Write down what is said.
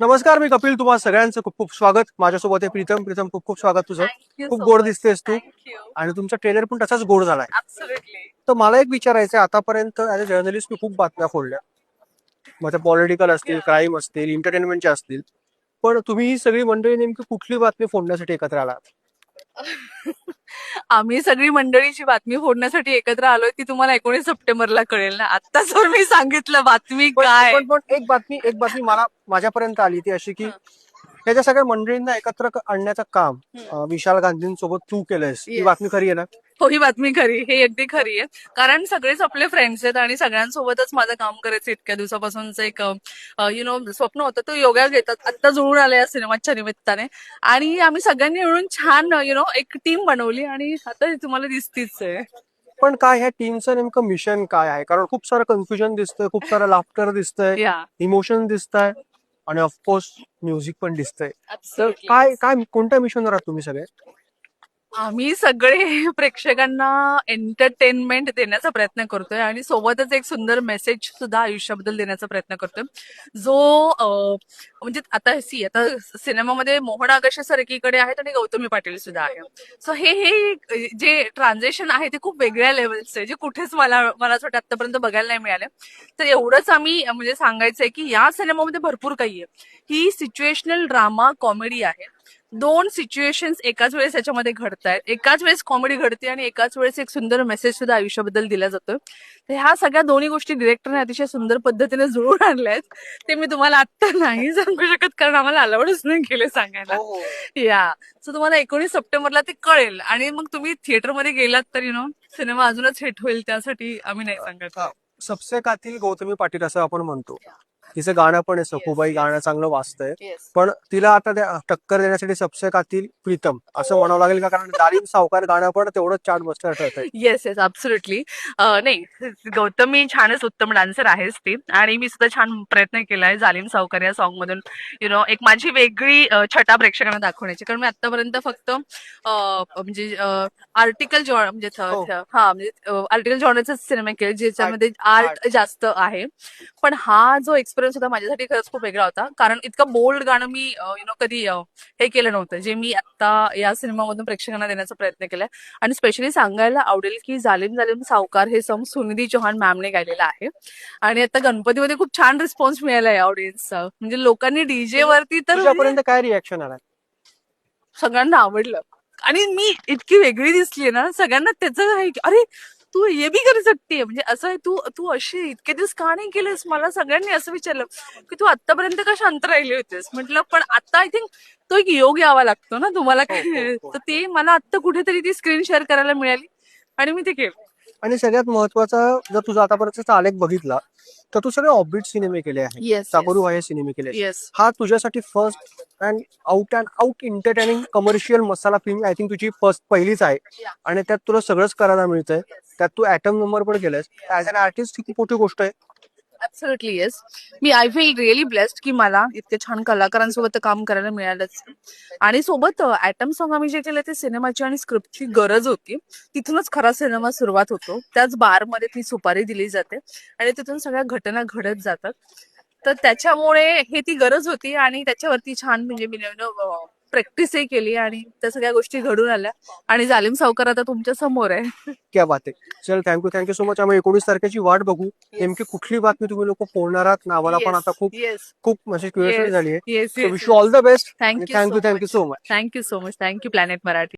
नमस्कार मी कपिल. तुम्हाला सगळ्यांचं खूप खूप स्वागत. माझ्यासोबत आहे प्रीतम. प्रीतम खूप खूप स्वागत तुझं. खूप गोड दिसतेस तू. आणि तुमचा ट्रेलर पण तसाच गोड झालाय. तर मला एक विचारायचं आहे आतापर्यंत ऍज अ जर्नलिस्ट मी खूप बातम्या फोडल्या. मग त्या पॉलिटिकल असतील क्राईम असतील एंटरटेनमेंटच्या असतील. पण तुम्ही ही सगळी मंडळी नेमकी कुठली बातमी फोडण्यासाठी एकत्र आलात? आम्ही सगळी मंडळीची बातमी फोडण्यासाठी एकत्र आलोय ती तुम्हाला एकोणीस सप्टेंबरला कळेल ना. आता जर मी सांगितलं बातमी काय. पण- पण एक बातमी एक बातमी मला माझ्यापर्यंत आली ती अशी की त्याच्या सगळ्या मंडळींना एकत्र क- आणण्याचं काम अं, विशाल गांधींसोबत तू केलंयस ही Yes. बातमी खरी आहे ना? हो ही बातमी खरी हे अगदी खरी आहे. कारण सगळेच आपले फ्रेंड्स आहेत आणि सगळ्यांसोबतच माझं काम करायचं इतक्या दिवसापासूनचं एक यु नो स्वप्न होतं तो योगा घेतात. आता जुळून आले या सिनेमाच्या निमित्ताने. आणि आम्ही सगळ्यांनी मिळून छान यु नो एक टीम बनवली आणि आता ही तुम्हाला दिसतीच आहे. पण काय ह्या टीमचं नेमकं मिशन काय आहे? कारण खूप सारं कन्फ्युजन दिसतंय खूप सारं लाफ्टर दिसतंय या इमोशन दिसत आहे आणि ऑफकोर्स म्युझिक पण दिसतंय. तर काय काय कोणत्या मिशनवर आहात तुम्ही सगळे? आम्ही सगळे प्रेक्षकांना एंटरटेनमेंट देण्याचा प्रयत्न करतोय आणि सोबतच एक सुंदर मेसेज सुद्धा आयुष्याबद्दल देण्याचा प्रयत्न करतोय. जो म्हणजे आता सी आता सिनेमामध्ये मोहन आगाशे सर एकीकडे आहेत आणि गौतमी पाटील सुद्धा आहे सो हे हे जे ट्रान्झेक्शन आहे ते खूप वेगळ्या लेवलचं आहे जे कुठेच मला मला असं वाटतं आतापर्यंत बघायला नाही मिळाले. तर एवढंच आम्ही म्हणजे सांगायचंय की या सिनेमामध्ये भरपूर काही आहे. ही सिच्युएशनल ड्रामा कॉमेडी आहे. दोन सिच्युएशन्स एकाच वेळेस याच्यामध्ये घडत आहेत एकाच वेळेस कॉमेडी घडते आणि एकाच वेळेस एक सुंदर मेसेज सुद्धा आयुष्याबद्दल दिला जातोय. तर ह्या सगळ्या दोन्ही गोष्टी डिरेक्टरने अतिशय सुंदर पद्धतीने जुळून आणल्या आहेत ते मी तुम्हाला आत्ता नाही सांगू शकत कारण आम्हाला अलाउडच नाही केले सांगायला. या सो तुम्हाला एकोणीस सप्टेंबरला ते कळेल. आणि मग तुम्ही थिएटरमध्ये गेलात तर यु नो सिनेमा अजूनच हिट होईल त्यासाठी आम्ही नाही सांगत. हा. सबसे कातील गौतमी पाटील असं आपण म्हणतो. तिचं गाणं पण आहे सखूबाई. गाणं चांगलं वाचतंय पण तिला आता त्या- टक्कर देण्यासाठी सबसे कातील प्रीतम असं म्हणावं लागेल का? कारण दारिम सावकार गाणं पण तेवढंच चार्ट बस्टर ठरतंय येस येस अब्सुल्युटली नाही गौतमी छानच उत्तम डान्सर आहेच ती. आणि मी सुद्धा छान प्रयत्न केलाय जालिम सावकार या सॉन्ग मधून. यु नो एक माझी वेगळी छटा प्रेक्षकांना दाखवण्याची. कारण मी आतापर्यंत फक्त म्हणजे आर्टिकल जॉ म्हणजे हो. हा म्हणजे आर्टिकल जॉनरचे सिनेमे केले ज्याच्यामध्ये आर्ट जास्त आहे. पण हा जो एक्सपिरियन्स होता माझ्यासाठी खरंच खूप वेगळा होता. कारण इतकं बोल्ड गाणं मी यु नो कधी हे केलं नव्हतं. जे मी आता या सिनेमामधून प्रेक्षकांना देण्याचा प्रयत्न केलाय. आणि स्पेशली सांगायला आवडेल की जालिम जालिम सावकार हे सॉन्ग सुनिधी चौहान मॅमने गायलेलं आहे. आणि आता गणपतीमध्ये खूप छान रिस्पॉन्स मिळालाय ऑडियन्सचा म्हणजे लोकांनी डीजे वरती तर म्हणजे काय रिॲक्शन आलाय? सगळ्यांना आवडलं. आणि मी इतकी वेगळी दिसली ना सगळ्यांना त्याचं आहे अरे तू हे बी करू शकते. म्हणजे असं आहे तू तू अशी इतके दिवस का नाही केलेस? मला सगळ्यांनी असं विचारलं की तू आतापर्यंत का शांत राहिली होतीस? म्हटलं पण आता आय थिंक तो एक योग यावा लागतो ना तुम्हाला हो, हो, हो. तर ते मला आत्ता कुठेतरी ती स्क्रीन शेअर करायला मिळाली आणि मी ते केलं. आणि सगळ्यात महत्त्वाचा जर तुझा आतापर्यंतचा आलेख बघितला तर तू सगळे ऑबिट सिनेमे केले आहेत. आहे सिनेमे केले हा तुझ्यासाठी first and out and out entertaining commercial masala film I think तुझी फर्स्ट पहिलीच आहे. आणि त्यात तुला सगळंच करायला मिळतंय. त्यात तू ऍटम नंबर पण केलंस. ऍज अन आर्टिस्ट ही खूप मोठी गोष्ट आहे. ऍब्सोल्युटली येस मी आय फील रिअली ब्लेस्ड की मला इतके छान कलाकारांसोबत काम करायला मिळालंच. आणि सोबत ऍटम सॉन्ग आम्ही जे केलं ते सिनेमाची आणि स्क्रिप्टची गरज होती. तिथूनच खरा सिनेमा सुरुवात होतो. त्याच बारमध्ये ती सुपारी दिली जाते. आणि तिथून सगळ्या घटना घडत जातात. तर त्याच्यामुळे हे ती गरज होती आणि त्याच्यावरती छान म्हणजे मी प्रॅक्टिसही केली आणि त्या सगळ्या गोष्टी घडून आल्या. आणि जालिम सावकार आता तुमच्यासमोर आहे. क्या बात आहे. चल थँक्यू थँक्यू सो मच आम्ही एकोणीस तारखेची वाट बघू. नेमकी कुठली बातमी तुम्ही लोक फोडणार आहात? नावाला पण आता खूप येस खूप म्हणजे क्युरियोसिटी झाली आहे. Yes wish you all the best thank you thank you thank you so much thank you so much thank you Planet Marathi